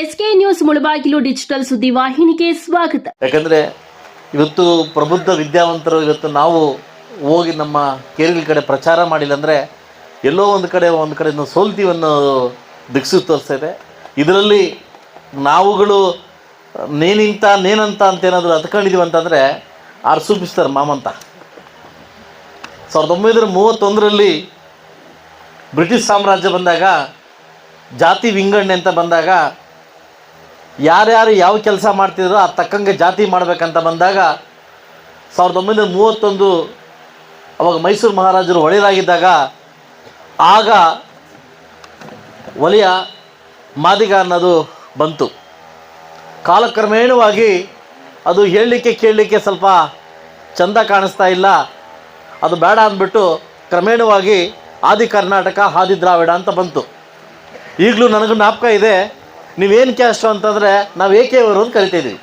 SK news Mulbagal digital ಸುದ್ದಿ ವಾಹಿನಿಗೆ ಸ್ವಾಗತ. ಯಾಕಂದ್ರೆ ಇವತ್ತು ಪ್ರಬುದ್ಧ ವಿದ್ಯಾವಂತರು ಇವತ್ತು ನಾವು ಹೋಗಿ ನಮ್ಮ ಕೇರಳ ಕಡೆ ಪ್ರಚಾರ ಮಾಡಿಲ್ಲ ಅಂದರೆ ಎಲ್ಲೋ ಒಂದು ಕಡೆ ಒಂದು ಕಡೆ ನಾವು ಸೋಲ್ತೀವಿ ಅನ್ನೋ ದಿಕ್ಸು ತೋರಿಸ್ತಾ ಇದೆ. ಇದರಲ್ಲಿ ನಾವುಗಳು ನೇನಿಂತ, ನೇನಂತ ಅಂತ ಏನಾದರೂ ಹತ್ಕೊಂಡಿದ್ದೀವಿ ಅಂತಂದರೆ ಆರು ಸೂಪಿಸ್ತಾರೆ ಮಾಮಂತ. ಸಾವಿರದ ಒಂಬೈನೂರ ಮೂವತ್ತೊಂದರಲ್ಲಿ ಬ್ರಿಟಿಷ್ ಸಾಮ್ರಾಜ್ಯ ಬಂದಾಗ ಜಾತಿ ವಿಂಗಡಣೆ ಅಂತ ಬಂದಾಗ ಯಾರ್ಯಾರು ಯಾವ ಕೆಲಸ ಮಾಡ್ತಿದ್ರೋ ಆ ತಕ್ಕಂಗೆ ಜಾತಿ ಮಾಡಬೇಕಂತ ಬಂದಾಗ ಸಾವಿರದ ಒಂಬೈನೂರ ಮೂವತ್ತೊಂದು ಅವಾಗ ಮೈಸೂರು ಮಹಾರಾಜರು ಒಡೆಯರಾಗಿದ್ದಾಗ ಆಗ ವಲಯ ಮಾದಿಗ ಅನ್ನೋದು ಬಂತು. ಕಾಲಕ್ರಮೇಣವಾಗಿ ಅದು ಹೇಳಲಿಕ್ಕೆ ಕೇಳಲಿಕ್ಕೆ ಸ್ವಲ್ಪ ಚಂದ ಕಾಣಿಸ್ತಾ ಇಲ್ಲ. ಅದು ಬೇಡ ಅಂದ್ಬಿಟ್ಟು ಕ್ರಮೇಣವಾಗಿ ಆದಿ ಕರ್ನಾಟಕ, ಆದಿ ದ್ರಾವಿಡ ಅಂತ ಬಂತು. ಈಗಲೂ ನನಗೂ ಜ್ಞಾಪಕ ಇದೆ ನೀವೇನು ಕ್ಯಾಸ್ಟು ಅಂತಂದರೆ ನಾವು ಏಕೆಯವರು ಅಂತ ಕರಿತಿದ್ವಿ.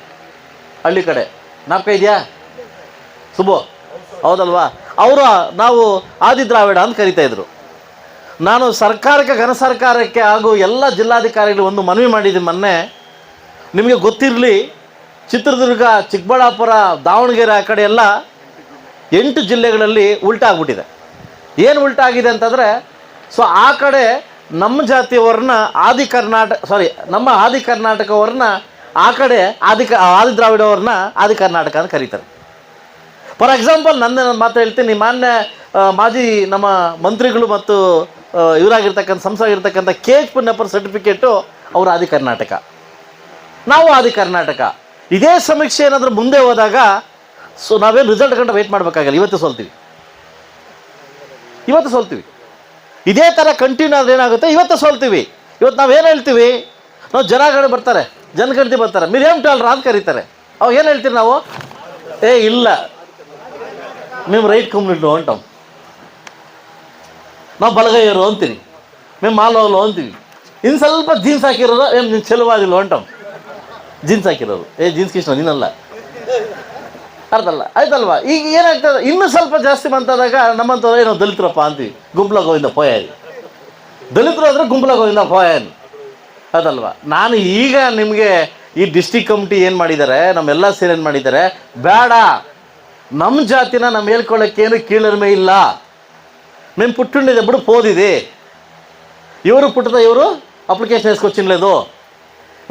ಹಳ್ಳಿ ಕಡೆ. ನಾಲ್ಕು ಇದೆಯಾ? ಸುಬೋ ಹೌದಲ್ವಾ? ಅವರು ನಾವು ಆದಿ ದ್ರಾವಿಡ ಅಂತ ಕರಿತಾಯಿದ್ರು ನಾನು ಸರ್ಕಾರಕ್ಕೆ, ಘನ ಸರ್ಕಾರಕ್ಕೆ ಹಾಗೂ ಎಲ್ಲ ಜಿಲ್ಲಾಧಿಕಾರಿಗಳು ಒಂದು ಮನವಿ ಮಾಡಿದ್ದೀನಿ ಮೊನ್ನೆ. ನಿಮಗೆ ಗೊತ್ತಿರಲಿ, ಚಿತ್ರದುರ್ಗ, ಚಿಕ್ಕಬಳ್ಳಾಪುರ, ದಾವಣಗೆರೆ ಆ ಕಡೆ ಎಲ್ಲ ಎಂಟು ಜಿಲ್ಲೆಗಳಲ್ಲಿ ಉಲ್ಟಾ ಆಗ್ಬಿಟ್ಟಿದೆ. ಏನು ಉಲ್ಟಾ ಆಗಿದೆ ಅಂತಂದರೆ, ಸೊ ಆ ಕಡೆ ನಮ್ಮ ಜಾತಿಯವ್ರನ್ನ ಆದಿ ಕರ್ನಾಟಕ ಸಾರಿ ನಮ್ಮ ಆದಿ ಕರ್ನಾಟಕವ್ರನ್ನ ಆ ಕಡೆ ಆದಿ ಕ, ಆದಿ ದ್ರಾವಿಡವ್ರನ್ನ ಆದಿ ಕರ್ನಾಟಕ ಅಂತ ಕರೀತಾರೆ. ಫಾರ್ ಎಕ್ಸಾಂಪಲ್ ನನ್ನ ಮಾತು ಹೇಳ್ತೀನಿ. ಮಾನ್ಯ ಮಾಜಿ ನಮ್ಮ ಮಂತ್ರಿಗಳು ಮತ್ತು ಇವರಾಗಿರ್ತಕ್ಕಂಥ ಇವರಾಗಿರ್ತಕ್ಕಂಥ, ಸಂಸದಾಗಿರ್ತಕ್ಕಂಥ ಕೆ ಎಚ್ ಪುನ್ನಪ್ಪರ್ ಸರ್ಟಿಫಿಕೇಟು ಅವರು ಆದಿ ಕರ್ನಾಟಕ. ನಾವು ಆದಿ ಕರ್ನಾಟಕ. ಇದೇ ಸಮೀಕ್ಷೆ ಏನಾದರೂ ಮುಂದೆ ಹೋದಾಗ ಸೊ ನಾವೇನು ರಿಸಲ್ಟ್ ಕಂಡು ವೆಯ್ಟ್ ಮಾಡಬೇಕಾಗಲ್ಲ. ಇವತ್ತು ಸೋಲ್ತೀವಿ. ಇವತ್ತು ಸೋಲ್ತೀವಿ. ಇದೇ ಥರ ಕಂಟಿನ್ಯೂ ಆದ್ರೆ ಏನಾಗುತ್ತೆ ಇವತ್ತು ಸೋಲ್ತೀವಿ ಇವತ್ತು ನಾವೇನು ಹೇಳ್ತೀವಿ ನಾವು ಜನಗಳು ಬರ್ತಾರೆ ಜನಗಣತಿ ಬರ್ತಾರೆ ಮಿರಿಯಂ ಟಾಲ್ರ ಅಂತ ಕರೀತಾರೆ ಅವಾಗ ಏನು ಹೇಳ್ತೀವಿ ನಾವು ಏ ಇಲ್ಲ మేము రైట్ కమ్యూనిటీలో ఉంటాం ನಾವು ಬಲಗೈಯರು ಅಂತೀವಿ మేము ಮಾಲವಲು ಅಂತೀವಿ ಇನ್ನು ಸ್ವಲ್ಪ ಜೀನ್ಸ್ ಹಾಕಿರೋರು ಏನು ನೀನು ಚೆಲುವಾಗಿಲ್ಲ ಅಂಟಾం ಜೀನ್ಸ್ ಹಾಕಿರೋರು ಏ ಜೀನ್ಸ್ ಕೃಷ್ಣ ನೀನಲ್ಲ ಅರ್ಥಲ್ಲ ಆಯ್ತಲ್ವಾ ಈಗ ಏನಾಗ್ತದೆ ಇನ್ನೂ ಸ್ವಲ್ಪ ಜಾಸ್ತಿ ಬಂತಾದಾಗ ನಮ್ಮಂಥವ್ರು ಏನೋ ದಲಿತರಪ್ಪ ಅಂತೀವಿ ಗುಂಪಲ ಗೋವಿಂದ ಪೋಯಾರಿ ದಲಿತರು ಅಂದರೆ ಗುಂಪಲ ಗೋವಿಂದ ಪೋಯಾನ್ ಅದಲ್ವಾ ನಾನು ಈಗ ನಿಮಗೆ ಈ ಡಿಸ್ಟಿಕ್ ಕಮಿಟಿ ಏನು ಮಾಡಿದ್ದಾರೆ ನಮ್ಮೆಲ್ಲ ಸೇರಿ ಏನು ಮಾಡಿದ್ದಾರೆ ಬೇಡ ನಮ್ಮ ಜಾತಿನ ನಮ್ಮ ಹೇಳ್ಕೊಳ್ಳೋಕ್ಕೇನು ಕೀಳರಿಮೆ ಇಲ್ಲ మేము పుట్టిండేది ఎప్పుడు పోదిది ఎవరు పుట్టుతా ఎవరు అప్లికేషన్ వేసుకొచ్చిండలేదు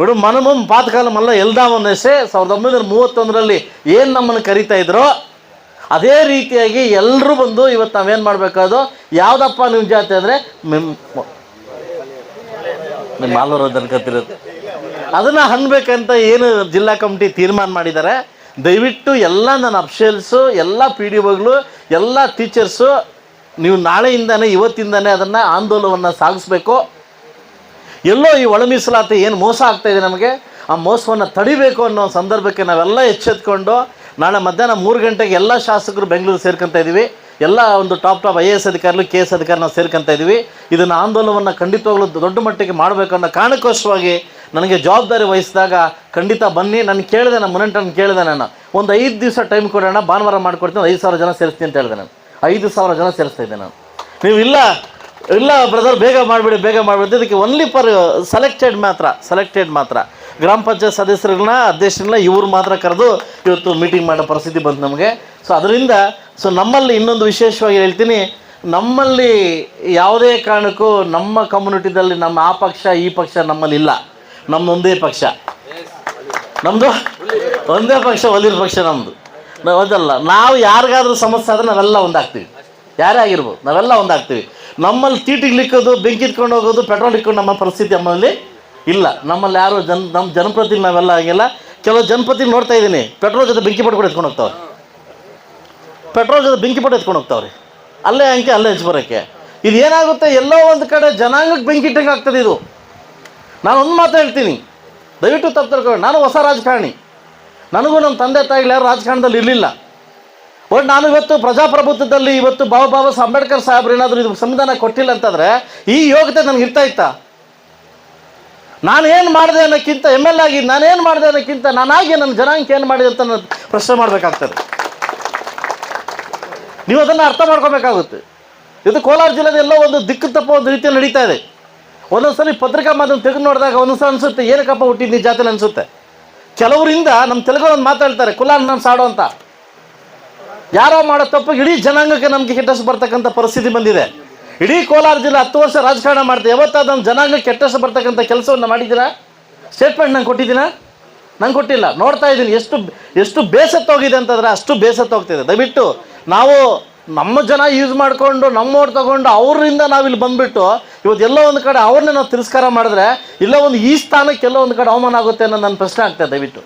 ಬಿಡು ಮನಮಂ ಪಾತಕಾಲಮಲ್ಲ ಎಲ್ದಾವನ್ನೆಸೆ ಸಾವಿರದ ಒಂಬೈನೂರ ಮೂವತ್ತೊಂದರಲ್ಲಿ ಏನು ನಮ್ಮನ್ನು ಕರಿತಾ ಇದ್ರೋ, ಅದೇ ರೀತಿಯಾಗಿ ಎಲ್ಲರೂ ಬಂದು ಇವತ್ತು ನಾವೇನು ಮಾಡಬೇಕಾದ್ರು, ಯಾವುದಪ್ಪ ನಿಮ್ಮ ಜಾತಿ ಅಂದರೆ ನಿಮ್ಮ ಮಾಲೂರು ಅನ್ಕೊತಿರುತ್ತೆ ಅದನ್ನು ಅನ್ಬೇಕಂತ ಏನು ಜಿಲ್ಲಾ ಕಮಿಟಿ ತೀರ್ಮಾನ ಮಾಡಿದ್ದಾರೆ. ದಯವಿಟ್ಟು ಎಲ್ಲ ನನ್ನ ಅಫ್ಷಿಯಲ್ಸು, ಎಲ್ಲ ಪಿ ಡಿ ಒಗಳು, ಎಲ್ಲ ಟೀಚರ್ಸು, ನೀವು ನಾಳೆಯಿಂದನೇ, ಇವತ್ತಿಂದನೇ ಅದನ್ನು ಆಂದೋಲನವನ್ನು ಸಾಗಿಸ್ಬೇಕು. ಎಲ್ಲೋ ಈ ಒಳ ಮೀಸಲಾತಿ ಏನು ಮೋಸ ಆಗ್ತಾ ಇದೆ ನಮಗೆ? ಆ ಮೋಸವನ್ನು ತಡಿಬೇಕು ಅನ್ನೋ ಸಂದರ್ಭಕ್ಕೆ ನಾವೆಲ್ಲ ಎಚ್ಚೆತ್ಕೊಂಡು ನಾಳೆ ಮಧ್ಯಾಹ್ನ ಮೂರು ಗಂಟೆಗೆ ಎಲ್ಲ ಶಾಸಕರು ಬೆಂಗಳೂರು ಸೇರ್ಕೊಂತ ಇದ್ದೀವಿ ಎಲ್ಲ ಒಂದು top top I A S ಅಧಿಕಾರಿಗಳು, ಕೆ ಎಸ್ ಅಧಿಕಾರಿ ನಾವು ಸೇರ್ಕೊಂತ ಇದ್ದೀವಿ ಇದನ್ನು ಆಂದೋಲನವನ್ನು ಖಂಡಿತವಾಗ್ಲೂ ದೊಡ್ಡ ಮಟ್ಟಿಗೆ ಮಾಡಬೇಕು ಅನ್ನೋ ಕಾರಣಕ್ಕೋಸ್ಕರವಾಗಿ ನನಗೆ ಜವಾಬ್ದಾರಿ ವಹಿಸಿದಾಗ ಖಂಡಿತ ಬನ್ನಿ. ನಾನು ಕೇಳಿದೆ ನಾನು ಮುನಂಟನ್ನು ಕೇಳಿದೆ ನಾನು. ಒಂದು ಐದು ದಿವಸ ಟೈಮ್ ಕೊಡೋಣ ಭಾನುವಾರ ಮಾಡ್ಕೊಡ್ತೀನಿ. ಐದು ಸಾವಿರ ಜನ ಸೇರಿಸ್ತೀನಿ ಅಂತ ಹೇಳಿದೆ ನಾನು. ಐದು ಸಾವಿರ ಜನ ಸೇರಿಸ್ತಾ ಇದ್ದೆ ನಾನು. ನೀವು ಇಲ್ಲ ಇಲ್ಲ ಬ್ರದರ್ ಬೇಗ ಮಾಡಿಬಿಡಿ ಬೇಗ ಮಾಡಿಬಿಡಿ. ಇದಕ್ಕೆ ಒನ್ಲಿ ಫಾರ್ ಸೆಲೆಕ್ಟೆಡ್ ಮಾತ್ರ ಸೆಲೆಕ್ಟೆಡ್ ಮಾತ್ರ. ಗ್ರಾಮ ಪಂಚಾಯತ್ ಸದಸ್ಯರನ್ನ ಅಧ್ಯಕ್ಷರನ್ನ ಇವ್ರು ಮಾತ್ರ ಕರೆದು ಇವತ್ತು ಮೀಟಿಂಗ್ ಮಾಡೋ ಪರಿಸ್ಥಿತಿ ಬಂತು ನಮಗೆ. ಸೊ ಅದರಿಂದ ಸೊ ನಮ್ಮಲ್ಲಿ ಇನ್ನೊಂದು ವಿಶೇಷವಾಗಿ ಹೇಳ್ತೀನಿ, ನಮ್ಮಲ್ಲಿ ಯಾವುದೇ ಕಾರಣಕ್ಕೂ ನಮ್ಮ ಕಮ್ಯುನಿಟಿದಲ್ಲಿ ನಮ್ಮ ಆ ಪಕ್ಷ, ಈ ಪಕ್ಷ ನಮ್ಮಲ್ಲಿ ಇಲ್ಲ. ನಮ್ಮದೊಂದೇ ಪಕ್ಷ. ನಮ್ಮದು ಒಂದೇ ಪಕ್ಷ ಒಲಿರ ಪಕ್ಷ ನಮ್ಮದು ನಾವು ಅದಲ್ಲ, ನಾವು ಯಾರಿಗಾದ್ರೂ ಸಮಸ್ಯೆ ಆದರೆ ನಾವೆಲ್ಲ ಒಂದಾಗ್ತೀವಿ. ಯಾರೇ ಆಗಿರ್ಬೋದು, ನಾವೆಲ್ಲ ಒಂದಾಗ್ತೀವಿ. ನಮ್ಮಲ್ಲಿ ತೀಟಿಗೆ ಲಿಕ್ಕೋದು ಬೆಂಕಿ ಇಟ್ಕೊಂಡು ಹೋಗೋದು, ಪೆಟ್ರೋಲ್ ಇಟ್ಕೊಂಡು ನಮ್ಮ ಪರಿಸ್ಥಿತಿ ನಮ್ಮಲ್ಲಿ ಇಲ್ಲ. ನಮ್ಮಲ್ಲಿ ಯಾರು ಜನ, ನಮ್ಮ ಜನಪ್ರತಿ ನಾವೆಲ್ಲ ಆಗಿಲ್ಲ ಕೆಲವು ಜನಪ್ರತಿ ನೋಡ್ತಾ ಇದ್ದೀನಿ. ಪೆಟ್ರೋಲ್ ಜೊತೆ ಬೆಂಕಿ ಪಟ್ಕೊಂಡು ಎತ್ಕೊಂಡು ಹೋಗ್ತಾವೆ ಪೆಟ್ರೋಲ್ ಜೊತೆ ಬೆಂಕಿ ಪಟ್ಟು ಎತ್ಕೊಂಡು ಹೋಗ್ತಾವ್ರಿ. ಅಲ್ಲೇ ಅಂಕೆ, ಅಲ್ಲೇ ಹೆಚ್ಚು ಬರೋಕ್ಕೆ ಇದು ಏನಾಗುತ್ತೆ? ಎಲ್ಲೋ ಒಂದು ಕಡೆ ಜನಾಂಗಕ್ಕೆ ಬೆಂಕಿ ಇಟ್ಟಂಗೆ ಆಗ್ತದೆ ಇದು. ನಾನು ಒಂದು ಮಾತು ಹೇಳ್ತೀನಿ. ದಯವಿಟ್ಟು ತಪ್ಪು ತಿಳ್ಕೊಳ್ಳಿ. ನಾನು ಹೊಸ ರಾಜಕಾರಣಿ. ನನಗೂ ನಮ್ಮ ತಂದೆ ತಾಯಿಗಳು ಯಾರು ರಾಜಕಾರಣದಲ್ಲಿ ಇರಲಿಲ್ಲ. ಬಟ್ ನಾನು ಇವತ್ತು ಪ್ರಜಾಪ್ರಭುತ್ವದಲ್ಲಿ ಇವತ್ತು ಬಾಬಾ ಬಾಬಾ ಅಂಬೇಡ್ಕರ್ ಸಾಹೇಬ್ರು ಏನಾದರೂ ಇದು ಸಂವಿಧಾನ ಕೊಟ್ಟಿಲ್ಲ ಅಂತಂದರೆ ಈ ಯೋಗ್ಯತೆ ನನಗೆ ಇರ್ತಾ ಇತ್ತಾ? ನಾನೇನು ಮಾಡಿದೆ ಅನ್ನೋಕ್ಕಿಂತ ಎಂ ಎಲ್ ಆಗಿ ನಾನೇನು ಮಾಡಿದೆ ಅನ್ನೋಕ್ಕಿಂತ ನಾನಾಗಿ ನನ್ನ ಜನಾಂಗ ಏನು ಮಾಡಿದೆ ಅಂತ ನಾನು ಪ್ರಶ್ನೆ ಮಾಡಬೇಕಾಗ್ತದೆ. ನೀವು ಅದನ್ನು ಅರ್ಥ ಮಾಡ್ಕೋಬೇಕಾಗುತ್ತೆ. ಇದು ಕೋಲಾರ ಜಿಲ್ಲೆದ ಎಲ್ಲೋ ಒಂದು ದಿಕ್ಕು ತಪ್ಪ ಒಂದು ರೀತಿಯಲ್ಲಿ ನಡೀತಾ ಇದೆ. ಒಂದೊಂದ್ಸಲಿ ಪತ್ರಿಕಾ ಮಾಧ್ಯಮ ತೆಗೆದು ನೋಡಿದಾಗ ಒಂದೊಂದ್ಸಲ ಅನ್ಸುತ್ತೆ, ಏನಕ್ಕಪ್ಪ ಹುಟ್ಟಿದ್ದು ಈ ಜಾತಿಲಿ ಅನ್ಸುತ್ತೆ. ಕೆಲವರಿಂದ ನಮ್ಮ ತೆಲುಗು ಮಾತಾಡ್ತಾರೆ ಕುಲಾನ್ ನಾನು ಸಾಡು ಅಂತ. ಯಾರೋ ಮಾಡೋ ತಪ್ಪು ಇಡೀ ಜನಾಂಗಕ್ಕೆ ನಮಗೆ ಕೆಟ್ಟಷ್ಟು ಬರ್ತಕ್ಕಂಥ ಪರಿಸ್ಥಿತಿ ಬಂದಿದೆ. ಇಡೀ ಕೋಲಾರ ಜಿಲ್ಲೆ ಹತ್ತು ವರ್ಷ ರಾಜಕಾರಣ ಮಾಡ್ತೀವಿ ಯಾವತ್ತಾದ ಜನಾಂಗ ಕೆಟ್ಟಷ್ಟು ಬರ್ತಕ್ಕಂಥ ಕೆಲಸವನ್ನು ಮಾಡಿದ್ದೀರಾ? ಸ್ಟೇಟ್ಮೆಂಟ್ ನಂಗೆ ಕೊಟ್ಟಿದ್ದೀನಾ? ನಂಗೆ ಕೊಟ್ಟಿಲ್ಲ. ನೋಡ್ತಾ ಇದ್ದೀನಿ. ಎಷ್ಟು ಎಷ್ಟು ಬೇಸತ್ತೋಗಿದೆ ಅಂತಂದರೆ ಅಷ್ಟು ಬೇಸತ್ತೋಗ್ತಿದೆ ದಯವಿಟ್ಟು ನಾವು ನಮ್ಮ ಜನ ಯೂಸ್ ಮಾಡಿಕೊಂಡು, ನಮ್ಮವ್ರು ತಗೊಂಡು ಅವರಿಂದ ನಾವು ಇಲ್ಲಿ ಬಂದುಬಿಟ್ಟು ಇವತ್ತು ಎಲ್ಲೋ ಒಂದು ಕಡೆ ಅವ್ರನ್ನ ನಾವು ತಿರಸ್ಕಾರ ಮಾಡಿದ್ರೆ ಇಲ್ಲ ಒಂದು ಈ ಸ್ಥಾನಕ್ಕೆ ಎಲ್ಲೋ ಒಂದು ಕಡೆ ಅವಮಾನ ಆಗುತ್ತೆ ಅನ್ನೋ ನನ್ನ ಪ್ರಶ್ನೆ ಆಗ್ತದೆ ದಯವಿಟ್ಟು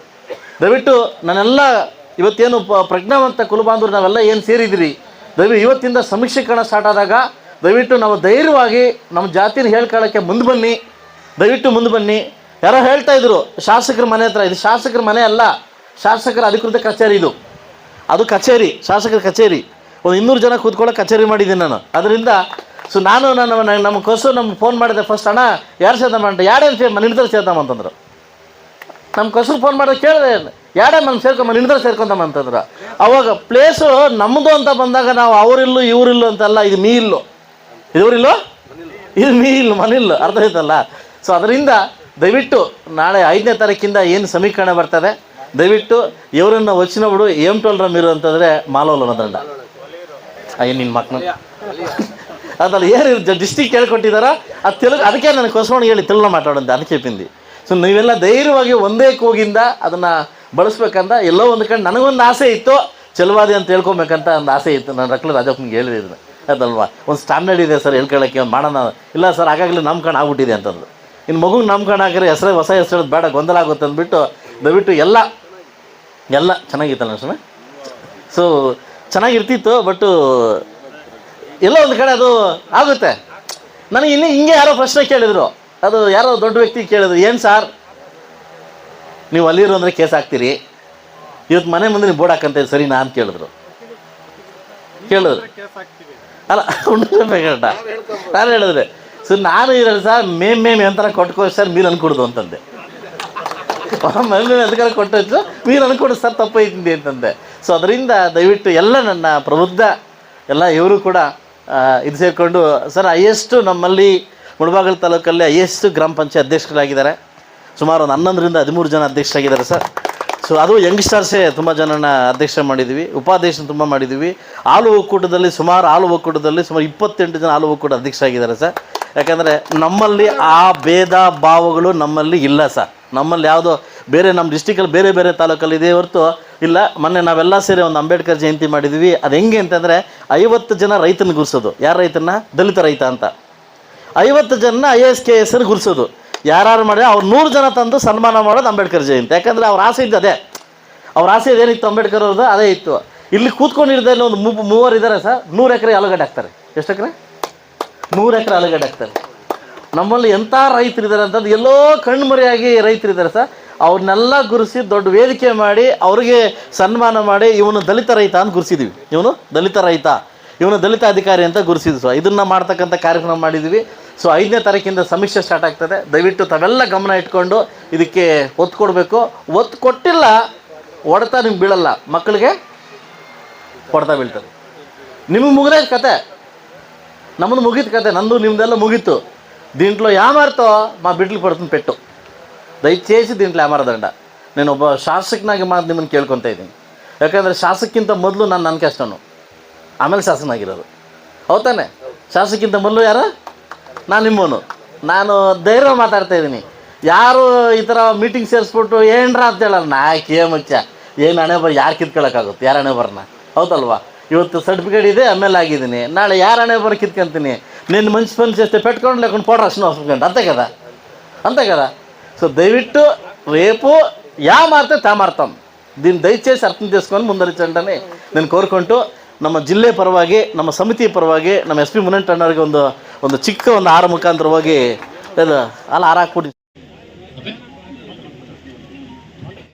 ದಯವಿಟ್ಟು ನಾನೆಲ್ಲ ಇವತ್ತೇನು ಪ ಪ್ರಜ್ಞಾವಂತ ಕುಲಬಾಂಧವರು ನಾವೆಲ್ಲ ಏನು ಸೇರಿದ್ರಿ? ದಯವಿ ಇವತ್ತಿಂದ ಸಮೀಕ್ಷೀಕರಣ ಸ್ಟಾರ್ಟ್ ಆದಾಗ ದಯವಿಟ್ಟು ನಾವು ಧೈರ್ಯವಾಗಿ ನಮ್ಮ ಜಾತಿನ ಹೇಳ್ಕೊಳ್ಳೋಕ್ಕೆ ಮುಂದೆ ಬನ್ನಿ. ದಯವಿಟ್ಟು ಮುಂದೆ ಬನ್ನಿ. ಯಾರೋ ಹೇಳ್ತಾ ಇದ್ರು, ಶಾಸಕರ ಮನೆ ಹತ್ರ, ಇದು ಶಾಸಕರ ಮನೆ ಅಲ್ಲ, ಶಾಸಕರ ಅಧಿಕೃತ ಕಚೇರಿ ಇದು. ಅದು ಕಚೇರಿ, ಶಾಸಕರ ಕಚೇರಿ. ಒಂದು ಇನ್ನೂರು ಜನ ಕೂತ್ಕೊಳ್ಳೋ ಕಚೇರಿ ಮಾಡಿದ್ದೀನಿ ನಾನು. ಅದರಿಂದ, ಸೊ ನಾನು ನನ್ನ ನಮ್ಮ ಕೊಸು ನಮ್ಮ ಫೋನ್ ಮಾಡಿದೆ, ಫಸ್ಟ್ ಅಣ್ಣ, ಯಾರು ಸೇರ್ತಾಮ ಅಂತ? ಯಾರ್ಯಾರು ಸೇ ಮನೆ ಸೇರ್ತಾಮ ಅಂತಂದ್ರು. ನಮ್ಮ ಕಸರು ಫೋನ್ ಮಾಡೋದು ಕೇಳಿದೆ ಯಾಡ ನಮ್ಮ ಸೇರ್ಕೊಂಬ ನಿಂದ್ರೆ ಸೇರ್ಕೊಂತಮ್ಮ ಅಂತಂದ್ರೆ. ಅವಾಗ ಪ್ಲೇಸು ನಮ್ಮದು ಅಂತ ಬಂದಾಗ ನಾವು ಅವರಿಲ್ಲು, ಇವರಿಲ್ಲು ಅಂತಲ್ಲ ಇದು ಮೀ ಇಲ್ಲು. ಇದವರಿಲ್ಲೋ ಇದು ಮೀ ಇಲ್ಲು, ಮನಿಲ್ಲ. ಅರ್ಥ ಆಯ್ತಲ್ಲ? ಸೊ ಅದರಿಂದ ದಯವಿಟ್ಟು ನಾಳೆ ಐದನೇ ತಾರೀಕಿಂದ ಏನು ಸಮೀಕರಣ ಬರ್ತದೆ? ದಯವಿಟ್ಟು ಇವರನ್ನು ವಚನ ಬಿಡು. ಎಂ ಟೋಲ್ರ ಮೀರು ಅಂತಂದರೆ ಮಾಲೋಲ್ ಅನ್ನೋದ್ರಂಡ ಏನು ನಿನ್ನ ಮಕ್ಕಳು ಅದಲ್ಲ ಏನು ಡಿಸ್ಟಿಕ್ ಕೇಳ್ಕೊಟ್ಟಿದಾರ ಅದು ತಿಳ್ ಅದಕ್ಕೆ ನನಗೆ ಹೊಸವಣ್ಣ ಹೇಳಿ, ತೆಲುಗು ಮಾತಾಡೋಂತೆ ಅದಕ್ಕೆ ಪಿಂದಿ. ಸೊ ನೀವೆಲ್ಲ ಧೈರ್ಯವಾಗಿ ಒಂದೇ ಕೂಗಿಂದ ಅದನ್ನು ಬಳಸ್ಬೇಕಂತ ಎಲ್ಲೋ ಒಂದು ಕಡೆ ನನಗೊಂದು ಆಸೆ ಇತ್ತು. ಚೆಲುವಾದಿ ಅಂತ ಹೇಳ್ಕೊಬೇಕಂತ ಒಂದು ಆಸೆ ಇತ್ತು. ನಾನು ರಕ್ಲ ರಾಜಪ್ಪನಿಗೆ ಹೇಳಿದೆ ಇದನ್ನ. ಅದಲ್ವಾ? ಒಂದು ಸ್ಟ್ಯಾಂಡರ್ಡ್ ಇದೆ ಸರ್, ಹೇಳ್ಕೊಳ್ಳೋಕ್ಕೆ ಒಂದು ಮಾಡೋಣ. ಇಲ್ಲ ಸರ್ ಆಗಾಗಲೇ ನಾಮಕರಣ ಆಗ್ಬಿಟ್ಟಿದೆ ಅಂತಂದು ಇನ್ನು ನಮ್ಮ ನಾಮಕರಣ ಹಾಕಿದ್ರೆ ಹೆಸರೇ ಹೊಸ ಹೆಸರು ಬೇಡ, ಗೊಂದಲ ಆಗುತ್ತೆ ಅಂದ್ಬಿಟ್ಟು ದಯವಿಟ್ಟು ಎಲ್ಲ ಎಲ್ಲ ಚೆನ್ನಾಗಿತ್ತಲ್ಲ ಸುಮ್ಮನೆ ಸೊ ಚೆನ್ನಾಗಿರ್ತಿತ್ತು ಬಟ್ಟು ಎಲ್ಲ ಒಂದು ಕಡೆ ಅದು ಆಗುತ್ತೆ. ನನಗೆ ಇನ್ನೂ ಹಿಂಗೆ ಯಾರೋ ಪ್ರಶ್ನೆ ಕೇಳಿದರು. ಅದು ಯಾರೋ ದೊಡ್ಡ ವ್ಯಕ್ತಿ ಕೇಳಿದ್ರು, ಏನು ಸಾರ್ ನೀವು ಅಲ್ಲಿರು ಅಂದರೆ ಕೇಸ್ ಹಾಕ್ತೀರಿ. ಇವತ್ತು ಮನೆ ಮುಂದೆ ನೀವು ಬೋರ್ಡ್ ಹಾಕಂತ ಸರಿ ನಾನು ಕೇಳಿದ್ರು. ಕೇಳಿದ್ರು. ಅಲ್ಲ ಉಂಡಬೇಕಂಟ ನಾನು ಹೇಳಿದ್ರೆ ಸರ್, ನಾನು ಇರಲ್ಲ ಸರ್ ಮೇಮ್ ಮೇಮ್ ಎಂತರ ಕೊಟ್ಕೋ ಸರ್ ಮೀನು ಅನ್ಕೊಡ್ದು ಅಂತಂದೆ. ಮನೆ ಅದಕ್ಕೆಲ್ಲ ಕೊಟ್ಟು ಮೀನು ಅನ್ಕೊಡು ಸರ್ ತಪ್ಪೈತಿಂದೆ ಅಂತಂದೆ. ಸೊ ಅದರಿಂದ ದಯವಿಟ್ಟು ಎಲ್ಲ ನನ್ನ ಪ್ರಬುದ್ಧ, ಎಲ್ಲ ಇವರು ಕೂಡ ಇದು ಸೇರಿಕೊಂಡು, ಸರ್, ಹೈಯೆಸ್ಟು ನಮ್ಮಲ್ಲಿ ಮುಳಬಾಗಿಲು ತಾಲೂಕಲ್ಲಿ ಐ ಎಸ್ ಗ್ರಾಮ ಪಂಚಾಯತ್ ಅಧ್ಯಕ್ಷರಾಗಿದ್ದಾರೆ. ಸುಮಾರು ಒಂದು ಹನ್ನೊಂದರಿಂದ ಹದಿಮೂರು ಜನ ಅಧ್ಯಕ್ಷರಾಗಿದ್ದಾರೆ ಸರ್. ಸೊ ಅದು ಯಂಗ್ಸ್ಟರ್ಸೇ ತುಂಬ ಜನನ ಅಧ್ಯಕ್ಷ ಮಾಡಿದ್ವಿ. ಉಪಾಧ್ಯಕ್ಷ ತುಂಬ ಮಾಡಿದ್ದೀವಿ ಹಾಲು ಒಕ್ಕೂಟದಲ್ಲಿ ಸುಮಾರು ಹಾಲು ಒಕ್ಕೂಟದಲ್ಲಿ ಸುಮಾರು ಇಪ್ಪತ್ತೆಂಟು ಜನ ಹಾಲು ಒಕ್ಕೂಟ ಅಧ್ಯಕ್ಷ ಆಗಿದ್ದಾರೆ ಸರ್. ಯಾಕಂದರೆ ನಮ್ಮಲ್ಲಿ ಆ ಭೇದ ಭಾವಗಳು ನಮ್ಮಲ್ಲಿ ಇಲ್ಲ ಸರ್. ನಮ್ಮಲ್ಲಿ ಯಾವುದೋ ಬೇರೆ ನಮ್ಮ ಡಿಸ್ಟಿಕಲ್ಲಿ ಬೇರೆ ಬೇರೆ ತಾಲೂಕಲ್ಲಿ ಇದೇ ಹೊರತು ಇಲ್ಲ. ಮೊನ್ನೆ ನಾವೆಲ್ಲ ಸೇರಿ ಒಂದು ಅಂಬೇಡ್ಕರ್ ಜಯಂತಿ ಮಾಡಿದ್ವಿ. ಅದು ಹೆಂಗೆ ಅಂತಂದರೆ ಐವತ್ತು ಜನ ರೈತನ ಗುರ್ಸೋದು. ಯಾರು ರೈತನ ದಲಿತ ರೈತ ಅಂತ. ಐವತ್ತು ಜನ ಐ ಎಸ್ ಕೆ ಎಸ್ ಗುರ್ಸೋದು ಯಾರು ಮಾಡಿ ಅವ್ರು ನೂರು ಜನ ತಂದು ಸನ್ಮಾನ ಮಾಡೋದು ಅಂಬೇಡ್ಕರ್ ಜಯಂತಿ. ಯಾಕಂದರೆ ಅವ್ರ ಆಸೆ ಇದ್ದು ಅದೇ ಅವ್ರ ಆಸೆ ಇದೇನಿತ್ತು ಅಂಬೇಡ್ಕರ್ ಅವ್ರದ್ದು? ಅದೇ ಇತ್ತು. ಇಲ್ಲಿ ಕೂತ್ಕೊಂಡಿರ್ದಲ್ಲಿ ಒಂದು ಮೂವರು ಇದ್ದಾರೆ ಸರ್, ನೂರು ಎಕರೆ ಆಲೂಗಡ್ಡೆ ಹಾಕ್ತಾರೆ. ಎಷ್ಟು ಎಕರೆ? ನೂರು ಎಕರೆ ಆಲೂಗಡ್ಡೆ ಹಾಕ್ತಾರೆ. ನಮ್ಮಲ್ಲಿ ಎಂಥ ರೈತರಿದ್ದಾರೆ ಅಂತಂದು ಎಲ್ಲೋ ಕಣ್ಮರೆಯಾಗಿ ರೈತರಿದ್ದಾರೆ ಸರ್. ಅವ್ರನ್ನೆಲ್ಲ ಗುರುಸಿ ದೊಡ್ಡ ವೇದಿಕೆ ಮಾಡಿ ಅವ್ರಿಗೆ ಸನ್ಮಾನ ಮಾಡಿ ಇವನು ದಲಿತ ರೈತ ಅಂತ ಗುರುಸಿದ್ವಿ. ಇವನು ದಲಿತ ರೈತ. ಇವನು ದಲಿತ ಅಧಿಕಾರಿ ಅಂತ ಗುರುಸಿದ್ವಿ ಸೊ ಇದನ್ನು ಮಾಡ್ತಕ್ಕಂಥ ಕಾರ್ಯಕ್ರಮ ಮಾಡಿದ್ವಿ. ಸೊ ಐದನೇ ತಾರೀಕಿಂದ ಸಮೀಕ್ಷೆ ಸ್ಟಾರ್ಟ್ ಆಗ್ತದೆ ದಯವಿಟ್ಟು ತಾವೆಲ್ಲ ಗಮನ ಇಟ್ಕೊಂಡು ಇದಕ್ಕೆ ಒತ್ತು ಕೊಡಬೇಕು ಒತ್ತು ಕೊಟ್ಟಿಲ್ಲ ಹೊಡೆತ ನಿಮ್ಗೆ ಬೀಳಲ್ಲ ಮಕ್ಕಳಿಗೆ ಹೊಡೆತ ಬೀಳ್ತದೆ ನಿಮಗೆ ಮುಗಿದ ಕತೆ ನಮ್ಮದು ಮುಗೀತು ಕತೆ ನಂದು ನಿಮ್ದೆಲ್ಲ ಮುಗೀತು దీంట్లో యామార్తో మా బిడ్డలు పడుతుంది పెట్టు దయచేసి దీంట్లో యామారదండ నేను ಒಬ್ಬ ಶಾಸಕನಾಗಿ ಮಾತು ನಿಮ್ಮನ್ನು ಕೇಳ್ಕೊತಾ ಇದ್ದೀನಿ ಯಾಕಂದರೆ ಶಾಸಕ್ಕಿಂತ ಮೊದಲು ನಾನು ನನ್ನ ಕಷ್ಟನು ಆಮೇಲೆ ಶಾಸಕನಾಗಿರೋದು ಹೌದಾನೆ ಶಾಸಕ್ಕಿಂತ ಮೊದಲು ಯಾರು ನಾನು ನಿಮ್ಮನು. ನಾನು ಧೈರ್ಯ ಮಾತಾಡ್ತಾ ಇದ್ದೀನಿ. ಯಾರು ಈ ಥರ ಮೀಟಿಂಗ್ ಸೇರಿಸ್ಬಿಟ್ಟು ಏನ್ರಾ ಅಂತ ಹೇಳಲ್ಲ. ನಾ ಕೇ ಮಚ್ಚ ಏನು ಹಣೆ ಬರ ಯಾರು ಕಿತ್ಕೊಳ್ಳೋಕ್ಕಾಗುತ್ತೆ ಯಾರು ಹಣೆ ಬರನ ಹೌದಲ್ವಾ? ಇವತ್ತು ಸರ್ಟಿಫಿಕೇಟ್ ಇದೆ ಆಮೇಲೆ ಎಲ್ ಆಗಿದ್ದೀನಿ. ನಾಳೆ ಯಾರು ಹಣೆ ಬರ ಕಿತ್ಕೊಂತೀನಿ? ನಿನ್ನ ಮನ್ಸು ಮನ್ಸು ಅಷ್ಟೇ ಪೆಟ್ಕೊಂಡು ಲೆಕ್ಕೊಂಡು ಪೋಡ್ರ ಅಷ್ಟು ಹಾಸ್ಕೊಂಡು ಅಂತೆ ಕದ? అంతే ಕದ? ಸೊ ದಯವಿಟ್ಟು రేపు యా ಮಾರ್ತೆ ತಾ దీన్ని ದೀನ್ అర్థం చేసుకొని ముందరించండి అని ನಾನು ಕೋರ್ಕೊಂಡು ನಮ್ಮ ಜಿಲ್ಲೆ ಪರವಾಗಿ, ನಮ್ಮ ಸಮಿತಿ ಪರವಾಗಿ, ನಮ್ಮ ಎಸ್ ಪಿ ಮುನಂಟಣ್ಣವ್ರಿಗೆ ಒಂದು ಒಂದು ಚಿಕ್ಕ ಒಂದು ಆರ ಮುಖಾಂತರವಾಗಿ ಅಲ್ಲ ಹಾರ ಹಾಕ್ಬಿಟ್ಟು